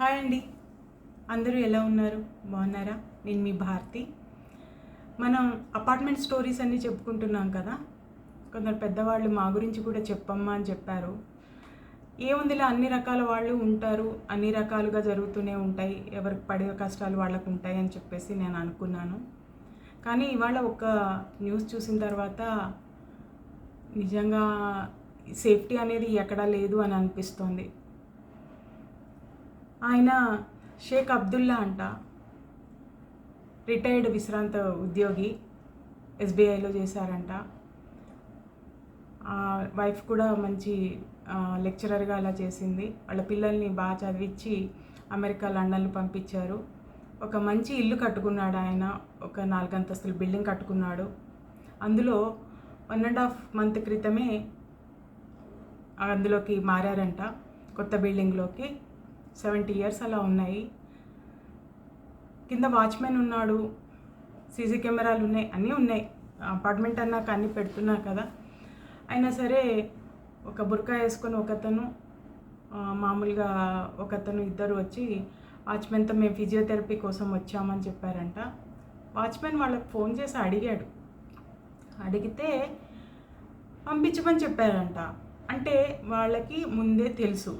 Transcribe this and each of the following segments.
Hi అండి. అందరూ ఎలా ఉన్నారు? బాగున్నారా? నేను మీ భారతి. మనం అపార్ట్మెంట్ స్టోరీస్ అన్నీ చెప్పుకుంటున్నాం కదా? కొందరు పెద్దవాళ్ళు మా గురించి కూడా చెప్పమ్మా అని చెప్పారు. ఏముందిలా అన్ని రకాల వాళ్ళు ఉంటారు అన్ని రకాలుగా జరుగుతూనే ఉంటాయి ఎవరికి పడే కష్టాలు వాళ్ళకు ఉంటాయి అని చెప్పేసి నేను అనుకున్నాను. కానీ ఇవాళ ఒక న్యూస్ చూసిన తర్వాత నిజంగా సేఫ్టీ అనేది ఎక్కడా లేదు అని అనిపిస్తోంది. ఆయన షేక్ అబ్దుల్లా అంట. రిటైర్డ్ విశ్రాంత ఉద్యోగి ఎస్బీఐలో చేశారంట. వైఫ్ కూడా మంచి లెక్చరర్గా అలా చేసింది. వాళ్ళ పిల్లల్ని బాగా చదివించి అమెరికా లండన్లు పంపించారు. ఒక మంచి ఇల్లు కట్టుకున్నాడు ఆయన. ఒక నాలుగంతస్తుల బిల్డింగ్ కట్టుకున్నాడు. అందులో వన్ అండ్ హాఫ్ మంత్ క్రితమే అందులోకి మారారంట కొత్త బిల్డింగ్లోకి. సెవెంటీ ఇయర్స్ అలా ఉన్నాయి. కింద వాచ్మెన్ ఉన్నాడు. సీసీ కెమెరాలు ఉన్నాయి. అన్నీ ఉన్నాయి. అపార్ట్మెంట్ అన్నాక అన్నీ పెడుతున్నా కదా. అయినా సరే ఒక బుర్కా వేసుకొని ఒకతను మామూలుగా ఒకతను ఇద్దరు వచ్చి వాచ్మెన్తో మేము ఫిజియోథెరపీ కోసం వచ్చామని చెప్పారంట. వాచ్మెన్ వాళ్ళకి ఫోన్ చేసి అడిగాడు. అడిగితే పంపించమని చెప్పారంట. అంటే వాళ్ళకి ముందే తెలుసు.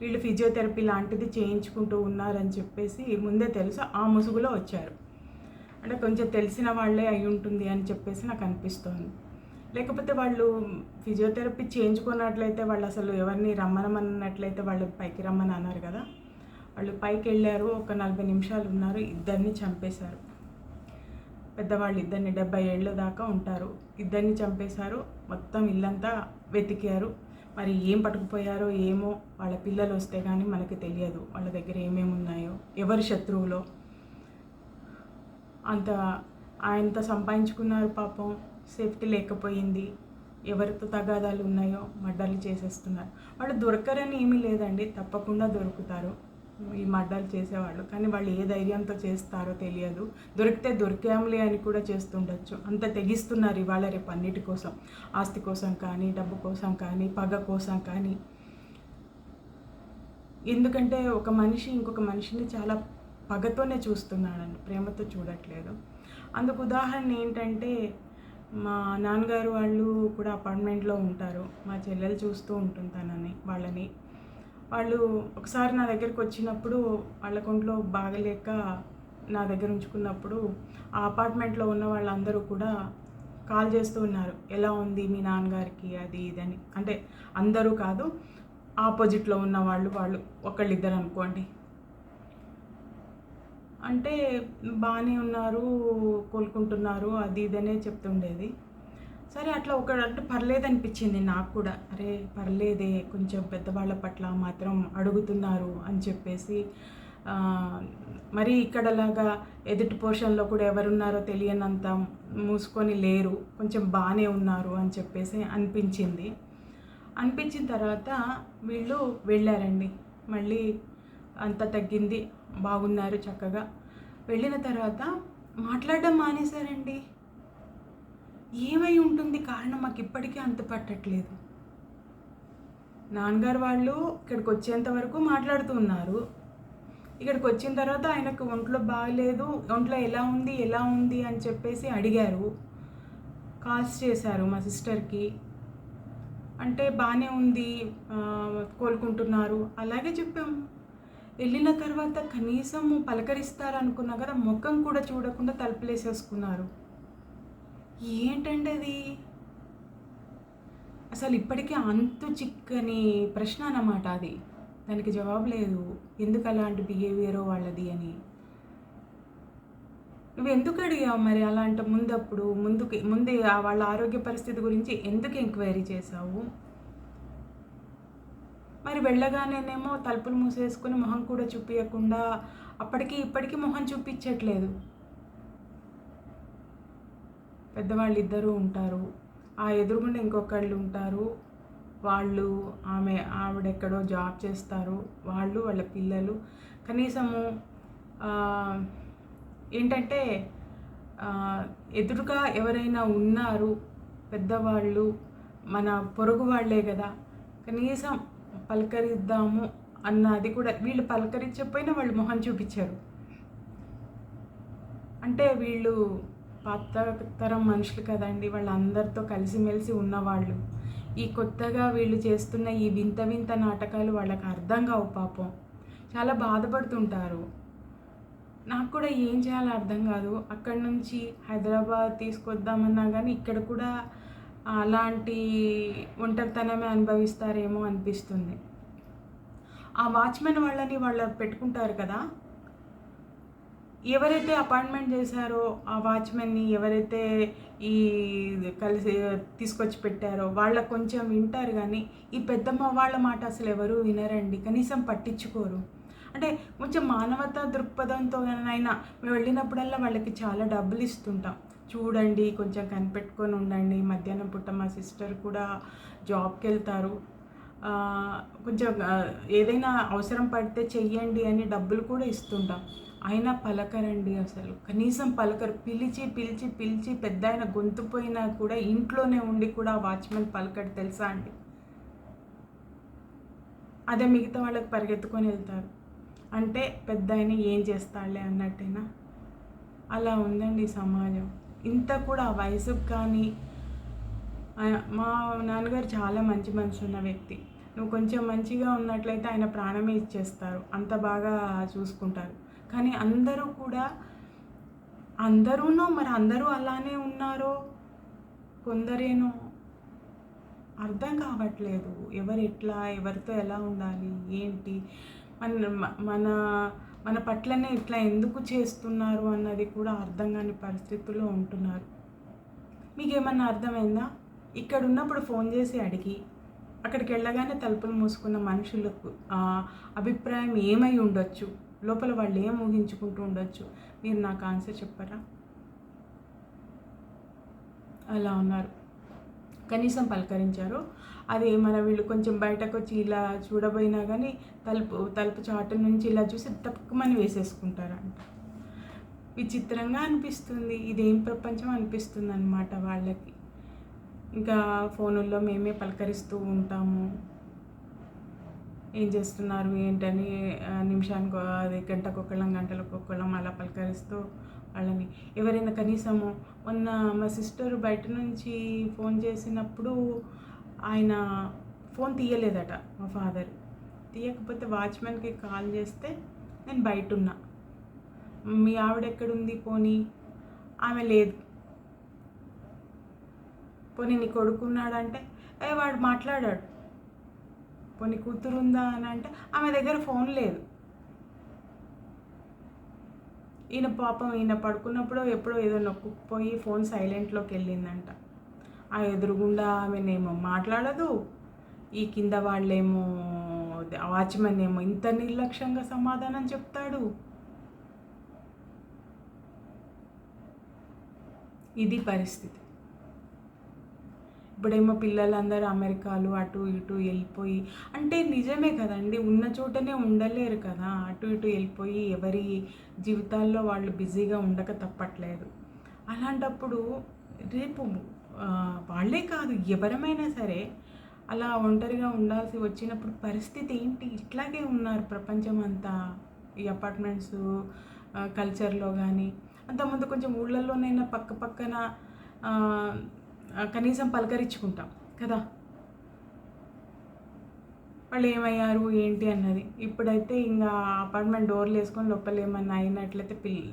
వీళ్ళు ఫిజియోథెరపీ లాంటిది చేయించుకుంటూ ఉన్నారని చెప్పేసి ముందే తెలుసు. ఆ ముసుగులో వచ్చారు. అంటే కొంచెం తెలిసిన వాళ్ళే అయి ఉంటుంది అని చెప్పేసి నాకు అనిపిస్తోంది. లేకపోతే వాళ్ళు ఫిజియోథెరపీ చేయించుకున్నట్లయితే వాళ్ళు అసలు ఎవరిని రమ్మనమన్నట్లయితే వాళ్ళు పైకి రమ్మని అన్నారు కదా. వాళ్ళు పైకి వెళ్ళారు. ఒక నలభై నిమిషాలు ఉన్నారు. ఇద్దరిని చంపేశారు. పెద్దవాళ్ళు ఇద్దరిని డెబ్బై ఏళ్ళ దాకా ఉంటారు. ఇద్దరిని చంపేశారు. మొత్తం ఇల్లంతా వెతికారు. మరి ఏం పట్టుకుపోయారో ఏమో వాళ్ళ పిల్లలు వస్తే కానీ మనకి తెలియదు. వాళ్ళ దగ్గర ఏమేమి ఉన్నాయో ఎవరి శత్రువులో. అంత ఆయనంత సంపాదించుకున్నారు పాపం. సేఫ్టీ లేకపోయింది. ఎవరితో తగాదాలు ఉన్నాయో మడ్డలు చేసేస్తున్నారు. వాళ్ళు దొరకరని ఏమీ లేదండి. తప్పకుండా దొరుకుతారు. ఈ మడ్డలు చేసేవాళ్ళు. కానీ వాళ్ళు ఏ ధైర్యంతో చేస్తారో తెలియదు. దొరికితే దొరికాంలే అని కూడా చేస్తుండొచ్చు. అంత తెగిస్తున్నారు ఇవాళ రేపు అన్నిటి కోసం. ఆస్తి కోసం కానీ డబ్బు కోసం కానీ పగ కోసం కానీ. ఎందుకంటే ఒక మనిషి ఇంకొక మనిషిని చాలా పగతోనే చూస్తున్నాడండి ప్రేమతో చూడట్లేదు. అందుకు ఉదాహరణ ఏంటంటే మా నాన్నగారు వాళ్ళు కూడా అపార్ట్మెంట్లో ఉంటారు. మా చెల్లెలు చూస్తూ ఉంటుంటానని వాళ్ళని. వాళ్ళు ఒకసారి నా దగ్గరికి వచ్చినప్పుడు వాళ్ళ కొంట్లో బాగలేక నా దగ్గర ఉంచుకున్నప్పుడు ఆ అపార్ట్మెంట్లో ఉన్న వాళ్ళందరూ కూడా కాల్ చేస్తూ ఉన్నారు. ఎలా ఉంది మీ నాన్నగారికి? అది ఇదని అంటే అందరూ కాదు ఆపోజిట్లో ఉన్న వాళ్ళు వాళ్ళు ఒకళ్ళిద్దరు అనుకోండి. అంటే బాగానే ఉన్నారు కోలుకుంటున్నారు అది ఇదనే చెప్తుండేది. సరే అట్లా ఒక అంటే పర్లేదు అనిపించింది నాకు కూడా. అరే పర్లేదే కొంచెం పెద్దవాళ్ళ పట్ల మాత్రం అడుగుతున్నారు అని చెప్పేసి మరి ఇక్కడలాగా ఎదుటి పోర్షన్లో కూడా ఎవరున్నారో తెలియనంత మూసుకొని లేరు. కొంచెం బాగానే ఉన్నారు అని చెప్పేసి అనిపించింది. అనిపించిన తర్వాత వీళ్ళు వెళ్ళారండి. మళ్ళీ అంత తగ్గింది. బాగున్నారు చక్కగా. వెళ్ళిన తర్వాత మాట్లాడడం మానేశారండి. ఏమై ఉంటుంది కారణం మాకు ఇప్పటికీ అంత పట్టట్లేదు. నాన్నగారు వాళ్ళు ఇక్కడికి వచ్చేంత వరకు మాట్లాడుతూ ఉన్నారు. ఇక్కడికి వచ్చిన తర్వాత ఆయనకు ఒంట్లో బాగలేదు ఒంట్లో ఎలా ఉంది ఎలా ఉంది అని చెప్పేసి అడిగారు. కాల్స్ చేశారు మా సిస్టర్కి. అంటే బాగానే ఉంది కోలుకుంటున్నారు. అలాగే చెప్పాం వెళ్ళిన తర్వాత కనీసం పలకరిస్తారనుకున్నా కదా ముఖం కూడా చూడకుండా తలుపులేసేసుకున్నారు. ఏంటండి అది అసలు ఇప్పటికీ అంతు చిక్కని ప్రశ్న అన్నమాట అది. దానికి జవాబు లేదు. ఎందుకు అలాంటి బిహేవియరో వాళ్ళది అని. నువ్వు ఎందుకు అడిగావు మరి అలాంటి ముందప్పుడు? ముందుకు ముందే వాళ్ళ ఆరోగ్య పరిస్థితి గురించి ఎందుకు ఎంక్వైరీ చేశావు? మరి వెళ్ళగానేనేమో తలుపులు మూసేసుకుని మొహం కూడా చూపించకుండా అప్పటికి ఇప్పటికీ మొహం చూపించట్లేదు. పెద్దవాళ్ళు ఇద్దరు ఉంటారు. ఆ ఎదురుగుండా ఇంకొకళ్ళు ఉంటారు. వాళ్ళు ఆమె ఆవిడెక్కడో జాబ్ చేస్తారు. వాళ్ళు వాళ్ళ పిల్లలు. కనీసము ఏంటంటే ఎదురుగా ఎవరైనా ఉన్నారు పెద్దవాళ్ళు మన పొరుగు వాళ్ళే కదా. కనీసం పలకరిద్దాము అన్నది కూడా వీళ్ళు పలకరించకపోయినా వాళ్ళు మొహం చూపించారు. అంటే వీళ్ళు పాత తరం మనుషులు కదండి వాళ్ళందరితో కలిసిమెలిసి ఉన్నవాళ్ళు. ఈ కొత్తగా వీళ్ళు చేస్తున్న ఈ వింత వింత నాటకాలు వాళ్ళకి అర్థం కావు పాపం. చాలా బాధపడుతుంటారు. నాకు కూడా ఏం చేయాలో అర్థం కాదు. అక్కడి నుంచి హైదరాబాద్ తీసుకొద్దామన్నా కానీ ఇక్కడ కూడా అలాంటి ఒంటరితనమే అనుభవిస్తారేమో అనిపిస్తుంది. ఆ వాచ్మెన్ వాళ్ళని వాళ్ళు పెట్టుకుంటారు కదా ఎవరైతే అపాయింట్మెంట్ చేశారో ఆ వాచ్మెన్ని ఎవరైతే ఈ కలిసి తీసుకొచ్చి పెట్టారో వాళ్ళ కొంచెం వింటారు కానీ ఈ పెద్దమ్మ వాళ్ళ మాట అసలు ఎవరు వినరండి. కనీసం పట్టించుకోరు. అంటే కొంచెం మానవతా దృక్పథంతో అయినా మేము వెళ్ళినప్పుడల్లా వాళ్ళకి చాలా డబ్బులు ఇస్తుంటాం. చూడండి కొంచెం కనిపెట్టుకొని ఉండండి. మధ్యాహ్నం పుట్ట మా సిస్టర్ కూడా జాబ్కి వెళ్తారు కొంచెం ఏదైనా అవసరం పడితే చెయ్యండి అని డబ్బులు కూడా ఇస్తుంటాం. అయినా పలకరండి అసలు. కనీసం పలకరు. పిలిచి పిలిచి పిలిచి పెద్ద ఆయన గొంతు పోయినా కూడా ఇంట్లోనే ఉండి కూడా వాచ్మెన్ పలకడు తెలుసా అండి? అదే మిగతా వాళ్ళకి పరిగెత్తుకొని వెళ్తారు. అంటే పెద్ద ఆయన ఏం చేస్తాడులే అన్నట్టేనా? అలా ఉందండి సమాజం. ఇంత కూడా వయసుకు కానీ మా నాన్నగారు చాలా మంచి మనిషి ఉన్న వ్యక్తి. నువ్వు కొంచెం మంచిగా ఉన్నట్లయితే ఆయన ప్రాణమే ఇచ్చేస్తారు. అంత బాగా చూసుకుంటారు. కానీ అందరూ కూడా అందరూనో మరి అందరూ అలానే ఉన్నారో కొందరేనో అర్థం కావట్లేదు. ఎవరు ఎట్లా ఎవరితో ఎలా ఉండాలి ఏంటి మన మన మన పట్లనే ఇట్లా ఎందుకు చేస్తున్నారు అన్నది కూడా అర్థం కాని పరిస్థితుల్లో ఉంటున్నారు. మీకేమన్నా అర్థమైందా? ఇక్కడ ఉన్నప్పుడు ఫోన్ చేసి అడిగి అక్కడికి వెళ్ళగానే తలుపులు మూసుకున్న మనుషులకు ఆ, అభిప్రాయం ఏమై ఉండొచ్చు? లోపల వాళ్ళు ఏం ఊహించుకుంటూ ఉండొచ్చు? మీరు నాకు ఆన్సర్ చెప్పరా? అలా ఉన్నారు. కనీసం పలకరించారు. అది మన వీళ్ళు కొంచెం బయటకు వచ్చి ఇలా చూడబోయినా కానీ తలుపు తలుపు చాటు నుంచి ఇలా చూసి తప్పుమని వేసేసుకుంటారంట. విచిత్రంగా అనిపిస్తుంది. ఇదేం ప్రపంచం అనిపిస్తుంది అనమాట వాళ్ళకి. ఇంకా ఫోనుల్లో మేమే పలకరిస్తూ ఉంటాము. ఏం చేస్తున్నారు? ఏంటని నిమిషానికి అది గంటకు ఒకళ్ళం గంటలకు ఒకళ్ళం అలా పలకరిస్తూ వాళ్ళని. ఎవరైనా కనీసము మొన్న మా సిస్టర్ బయట నుంచి ఫోన్ చేసినప్పుడు ఆయన ఫోన్ తీయలేదట మా ఫాదర్. తీయకపోతే వాచ్మెన్కి కాల్ చేస్తే నేను బయట ఉన్నా మీ ఆవిడ ఎక్కడుంది పోనీ? ఆమె లేదు. పోనీ నీ కొడుకున్నాడంటే ఏ వాడు మాట్లాడాడు? పోనీ కూతురు ఉందా అని అంటే ఆమె దగ్గర ఫోన్ లేదు. ఈయన పాపం ఈయన పడుకున్నప్పుడు ఎప్పుడో ఏదో నొక్కుపోయి ఫోన్ సైలెంట్లోకి వెళ్ళిందంట ఆ ఎదురుగుండా ఆమెనేమో మాట్లాడదు. ఈ కింద వాళ్ళేమో వాచ్మెన్ ఏమో ఇంత నిర్లక్ష్యంగా సమాధానం చెప్తాడు. ఇది పరిస్థితి. ఇప్పుడేమో పిల్లలందరూ అమెరికాలు అటు ఇటు వెళ్ళిపోయి అంటే నిజమే కదండి ఉన్న చోటనే ఉండలేరు కదా అటు ఇటు వెళ్ళిపోయి ఎవరి జీవితాల్లో వాళ్ళు బిజీగా ఉండక తప్పట్లేదు. అలాంటప్పుడు రేపు వాళ్ళే కాదు ఎవరమైనా సరే అలా ఒంటరిగా ఉండాల్సి వచ్చినప్పుడు పరిస్థితి ఏంటి? ఇట్లాగే ఉన్నారు ప్రపంచం అంతా ఈ అపార్ట్మెంట్స్ కల్చర్లో కానీ అంతకుముందు కొంచెం ఊళ్ళల్లోనైనా పక్క పక్కన కనీసం పలకరించుకుంటాం కదా? వాళ్ళు ఏమయ్యారు ఏంటి అన్నది. ఇప్పుడైతే ఇంకా అపార్ట్మెంట్ డోర్లు వేసుకొని లోపల ఏమన్నా అయినట్లయితే పిల్ల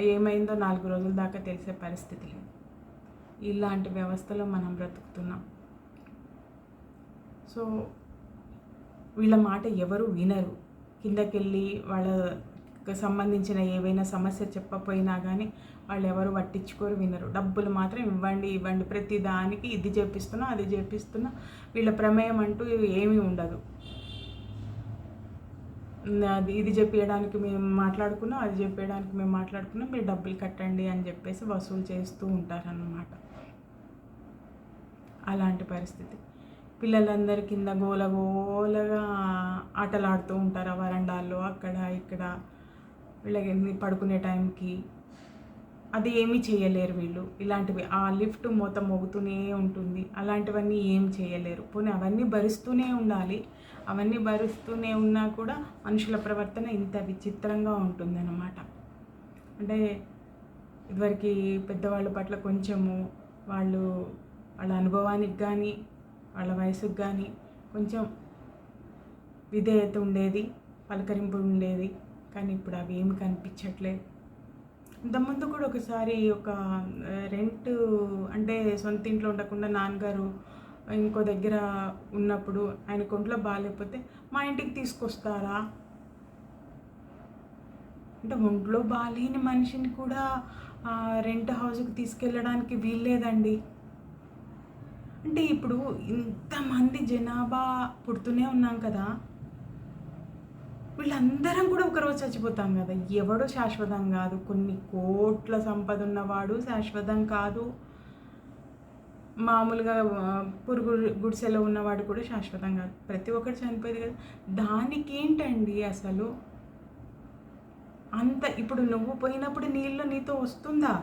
ఏమైందో నాలుగు రోజుల దాకా తెలిసే పరిస్థితి లేదు. ఇలాంటి వ్యవస్థలో మనం బ్రతుకుతున్నాం. సో వీళ్ళ మాట ఎవరు వినరు. కిందకెళ్ళి వాళ్ళ సంబంధించిన ఏవైనా సమస్య చెప్పపోయినా కానీ వాళ్ళు ఎవరు పట్టించుకోరు వినరు. డబ్బులు మాత్రం ఇవ్వండి ఇవ్వండి. ప్రతి దానికి ఇది చేపిస్తున్నా అది చేపిస్తున్నా వీళ్ళ ప్రమేయం అంటూ ఏమీ ఉండదు. అది ఇది చెప్పేయడానికి మేము మాట్లాడుకున్నాం అది చెప్పేయడానికి మేము మాట్లాడుకున్నాం మీరు డబ్బులు కట్టండి అని చెప్పేసి వసూలు చేస్తూ ఉంటారన్నమాట. అలాంటి పరిస్థితి. పిల్లలందరి కింద గోల గోలగా ఆటలాడుతూ ఉంటారు ఆ వరండాల్లో అక్కడ ఇక్కడ. వీళ్ళకి పడుకునే టైంకి అది ఏమీ చేయలేరు వీళ్ళు. ఇలాంటివి ఆ లిఫ్ట్ మూత మోగుతూనే ఉంటుంది. అలాంటివన్నీ ఏం చేయలేరు. పోనీ అవన్నీ భరిస్తూనే ఉండాలి. అవన్నీ భరిస్తూనే ఉన్నా కూడా మనుషుల ప్రవర్తన ఇంత విచిత్రంగా ఉంటుందన్నమాట. అంటే ఇదివరకు పెద్దవాళ్ళ పట్ల కొంచెము వాళ్ళు వాళ్ళ అనుభవానికి కానీ వాళ్ళ వయసుకు కానీ కొంచెం విధేయత ఉండేది పలకరింపు ఉండేది. కానీ ఇప్పుడు అవి ఏమి కనిపించట్లేదు. ఇంతకుముందు కూడా ఒకసారి ఒక రెంట్ అంటే సొంత ఇంట్లో ఉండకుండా నాన్నగారు ఇంకో దగ్గర ఉన్నప్పుడు ఆయన కొంట్లో బాగాలేకపోతే మా ఇంటికి తీసుకొస్తారా? అంటే ఒంట్లో బాగాలేని మనిషిని కూడా రెంట్ హౌస్కి తీసుకెళ్ళడానికి వీల్లేదండి. అంటే ఇప్పుడు ఇంతమంది జనాభా పుడుతూనే ఉన్నాం కదా. వీళ్ళందరం కూడా ఒకరోజు చచ్చిపోతాం కదా. ఎవడో శాశ్వతం కాదు. కొన్ని కోట్ల సంపద ఉన్నవాడు శాశ్వతం కాదు. మామూలుగా పురుగు గుడిసెలో ఉన్నవాడు కూడా శాశ్వతం కాదు. ప్రతి ఒక్కరు చనిపోయేది కదా. దానికి ఏంటండి అసలు? అంత ఇప్పుడు నువ్వు పోయినప్పుడు నీళ్ళు నీతో వస్తుందా?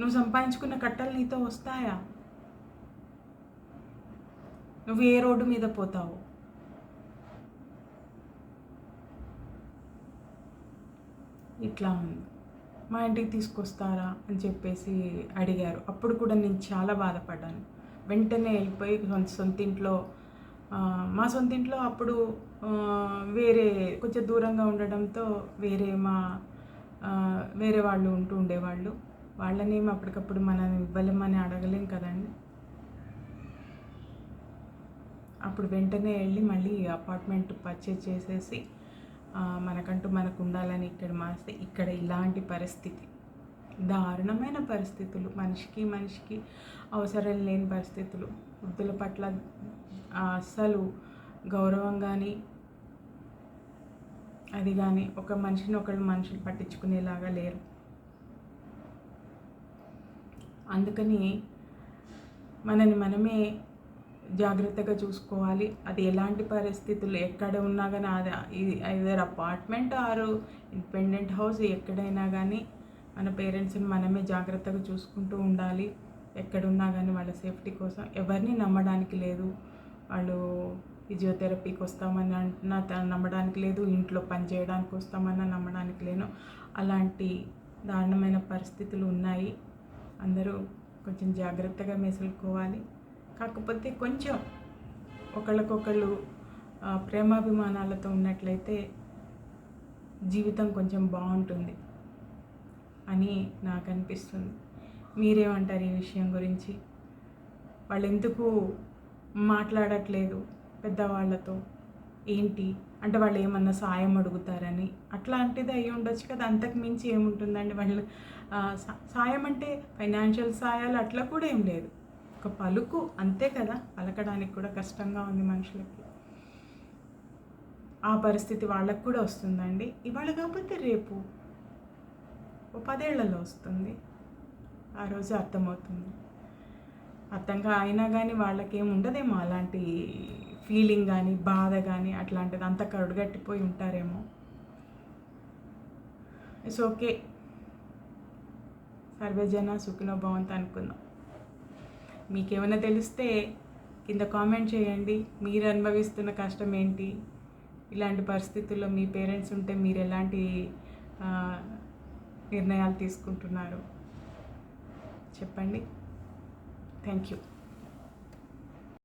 నువ్వు సంపాదించుకున్న కట్టలు నీతో వస్తాయా? నువ్వు ఏ రోడ్డు మీద పోతావు? ఇట్లా ఉంది మా ఇంటికి తీసుకొస్తారా అని చెప్పేసి అడిగారు. అప్పుడు కూడా నేను చాలా బాధపడ్డాను. వెంటనే వెళ్ళిపోయి సొంత ఇంట్లో మా సొంత ఇంట్లో అప్పుడు వేరే కొంచెం దూరంగా ఉండడంతో వేరే మా వేరే వాళ్ళు ఉంటూ ఉండేవాళ్ళు. వాళ్ళని అప్పటికప్పుడు మనం ఇవ్వలేమని అడగలేం కదండి. అప్పుడు వెంటనే వెళ్ళి మళ్ళీ అపార్ట్మెంట్ పర్చేజ్ చేసేసి మనకంటూ మనకు ఉండాలని ఇక్కడ మాస్తే ఇక్కడ ఇలాంటి పరిస్థితి. దారుణమైన పరిస్థితులు. మనిషికి మనిషికి అవసరం లేని పరిస్థితులు. వృద్ధుల పట్ల అస్సలు గౌరవం కానీ అది కానీ ఒక మనిషిని ఒకళ్ళు మనుషులు పట్టించుకునేలాగా లేరు. అందుకని మనని మనమే జాగ్రత్తగా చూసుకోవాలి. అది ఎలాంటి పరిస్థితులు? ఎక్కడ ఉన్నా కానీ అది either apartment or independent house ఎక్కడైనా కానీ మన పేరెంట్స్ని మనమే జాగ్రత్తగా చూసుకుంటూ ఉండాలి. ఎక్కడున్నా కానీ వాళ్ళ సేఫ్టీ కోసం. ఎవరిని నమ్మడానికి లేదు. వాళ్ళు ఫిజియోథెరపీకి వస్తామని అంటున్నా నమ్మడానికి లేదు. ఇంట్లో పని చేయడానికి వస్తామన్నా నమ్మడానికి లేను. అలాంటి దారుణమైన పరిస్థితులు ఉన్నాయి. అందరూ కొంచెం జాగ్రత్తగా మెసులుకోవాలి. కాకపోతే కొంచెం ఒకళ్ళకొకళ్ళు ప్రేమాభిమానాలతో ఉన్నట్లయితే జీవితం కొంచెం బాగుంటుంది అని నాకు అనిపిస్తుంది మీరేమంటారు ఈ విషయం గురించి? వాళ్ళు ఎందుకు మాట్లాడట్లేదు పెద్దవాళ్ళతో? ఏంటి? అంటే వాళ్ళు ఏమన్నా సాయం అడుగుతారని? అట్లాంటిది అయ్యి ఉండొచ్చు కదా అంతకు మించి ఏముంటుందండి? వాళ్ళు సాయం అంటే ఫైనాన్షియల్ సాయాలు అట్లా కూడా ఏం లేదు. ఒక పలుకు అంతే కదా? పలకడానికి కూడా కష్టంగా ఉంది మనుషులకి. ఆ పరిస్థితి వాళ్ళకు కూడా వస్తుందండి. ఇవాళ కాకపోతే రేపు ఓ పదేళ్ళలో వస్తుంది. ఆ రోజు అర్థమవుతుంది. అర్థంగా అయినా కానీ వాళ్ళకి ఏమి ఉండదేమో అలాంటి ఫీలింగ్ కానీ బాధ కానీ అట్లాంటిది అంత కరుడుగట్టిపోయి ఉంటారేమో. ఇట్స్ ఓకే సర్వేజన సుఖినో భవంత్ అనుకుందాం. మీకేమైనా తెలిస్తే కింద కామెంట్ చేయండి. మీరు అనుభవిస్తున్న కష్టం ఏంటి ఇలాంటి పరిస్థితుల్లో మీ పేరెంట్స్ ఉంటే మీరు ఎలాంటి నిర్ణయాలు తీసుకుంటున్నారు? చెప్పండి. Thank you.